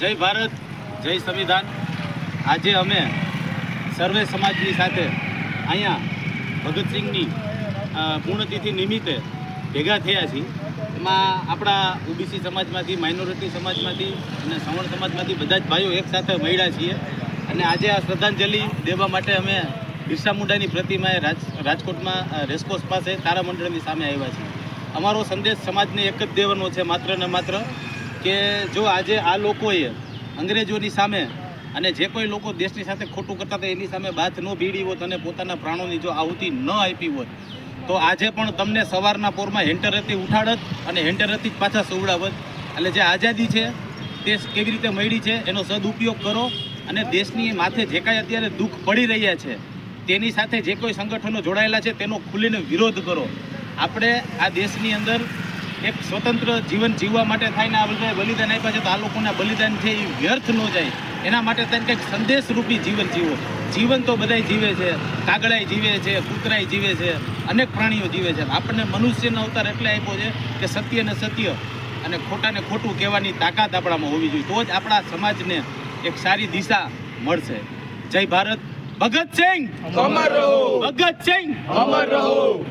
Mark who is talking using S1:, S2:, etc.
S1: જય ભારત જય સંવિધાન. આજે અમે સર્વે સમાજની સાથે અહીંયા ભગતસિંહની અ, પુણ્યતિથિ નિમિત્તે ભેગા થયા છીએ. એમાં આપણા ઓબીસી સમાજમાંથી માઇનોરિટી સમાજમાંથી અને સવર્ણ સમાજમાંથી બધા જ ભાઈઓ એકસાથે મળ્યા છીએ. અને આજે આ શ્રદ્ધાંજલિ દેવા માટે અમે બિરસા મુંડાની પ્રતિમાએ રાજ રાજકોટમાં રેસકોર્સ પાસે તારામંડળની સામે આવ્યા છીએ. અમારો સંદેશ સમાજને એક જ દેવાનો છે માત્ર ને માત્ર. કે જો આજે આ લોકોએ અંગ્રેજોની સામે અને જે કોઈ લોકો દેશની સાથે ખોટું કરતા હતા, એની સામે બાથ ન ભીડી હોત અને પોતાના પ્રાણોની જો આહુતિ ન આપી હોત, તો આજે પણ તમને સવારના પોરમાં હેન્ટરેથી ઉઠાડત અને હેન્ટરેથી જ પાછા સુવડાવત. એટલે જે આઝાદી છે, તે કેવી રીતે મળી છે, એનો સદુપયોગ કરો અને દેશની માથે જે કાંઈ અત્યારે દુઃખ પડી રહ્યા છે, તેની સાથે જે કોઈ સંગઠનો જોડાયેલા છે, તેનો ખુલીને વિરોધ કરો. આપણે આ દેશની અંદર એક સ્વતંત્ર જીવન જીવવા માટે થઈને આ બધા બલિદાન આપ્યા છે. તો આ લોકોના બલિદાન છે એ વ્યર્થ ન જાય. એના માટે તમે કંઈક સંદેશરૂપી જીવન જીવો. જીવન તો બધાય જીવે છે. કાગડાય જીવે છે કૂતરાય જીવે છે અનેક પ્રાણીઓ જીવે છે. આપણને મનુષ્યનો અવતાર એટલે આપ્યો છે કે સત્ય ને સત્ય અને ખોટાને ખોટું કહેવાની તાકાત આપણામાં હોવી જોઈએ. તો જ આપણા સમાજને એક સારી દિશા મળશે. જય ભારત. ભગતસિંહ
S2: અમર રહો!
S1: ભગતસિંહ
S2: અમર રહો!